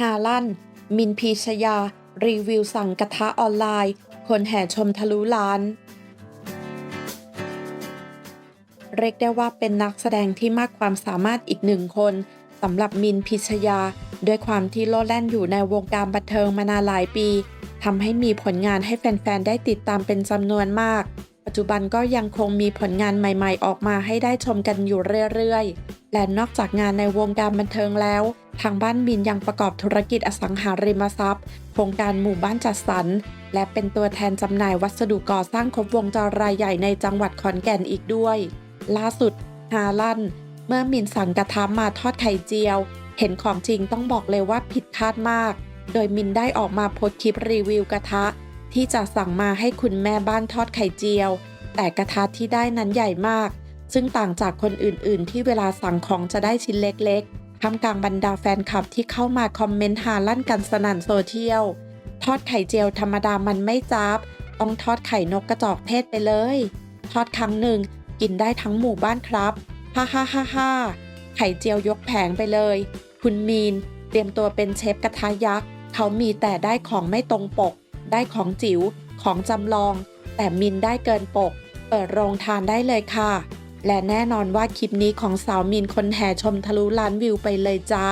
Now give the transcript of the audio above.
ฮาลัน มินพีชยา รีวิวสั่งกระทะออนไลน์ คนแห่ชมทะลุล้าน เรียกได้ว่าเป็นนักแสดงที่มากความสามารถอีกหนึ่งคนสำหรับมินพิชยา ด้วยความที่โลดแล่นอยู่ในวงการบันเทิงมานานหลายปีทำให้มีผลงานให้แฟน ๆ ได้ติดตามเป็นจำนวนมาก ปัจจุบันก็ยังคงมีผลงานใหม่ๆ ออกมาให้ได้ชมกันอยู่เรื่อยๆ และนอกจากงานในวงการบันเทิงแล้ว ทางบ้านมินยังประกอบธุรกิจอสังหาริมทรัพย์ โครงการหมู่บ้านจัดสรร และเป็นตัวแทนจำหน่ายวัสดุก่อสร้างครบวงจรรายใหญ่ในจังหวัดขอนแก่นอีกด้วย ล่าสุดฮาลันเมื่อมินสั่งกระทะมาทอดไข่เจียว เห็นของจริงต้องบอกเลยว่าผิดคาดมาก โดยมินได้ออกมาโพสคลิปรีวิวกระทะ ที่จะสั่งมาให้คุณแม่บ้านทอดไข่เจียว แต่กระทะที่ได้นั้นใหญ่มาก ซึ่งต่างจากคนอื่นๆ ที่เวลาสั่งของจะได้ชิ้นเล็กๆท่ามกลางบรรดาแฟนคลับที่เข้ามาคอมเมนต์หาลั่นกันสนั่นโซเชียลทอดไข่เจียวธรรมดามันไม่จับต้องทอดไข่นกกระจอกเทศไปเลย ทอดครั้งหนึ่งกินได้ทั้งหมู่บ้านครับฮ่าฮ่าฮ่าฮ่าไข่เจียวยกแผงไปเลย คุณมีน เตรียมตัวเป็นเชฟกระทะยักษ์ เขามีแต่ได้ของไม่ตรงปก ได้ของจิ๋วของจำลอง แต่มินได้เกินปก เปิดโรงทานได้เลยค่ะ และแน่นอนว่าคลิปนี้ของสาวมินคนแห่ชมทะลุล้านวิวไปเลยจ้า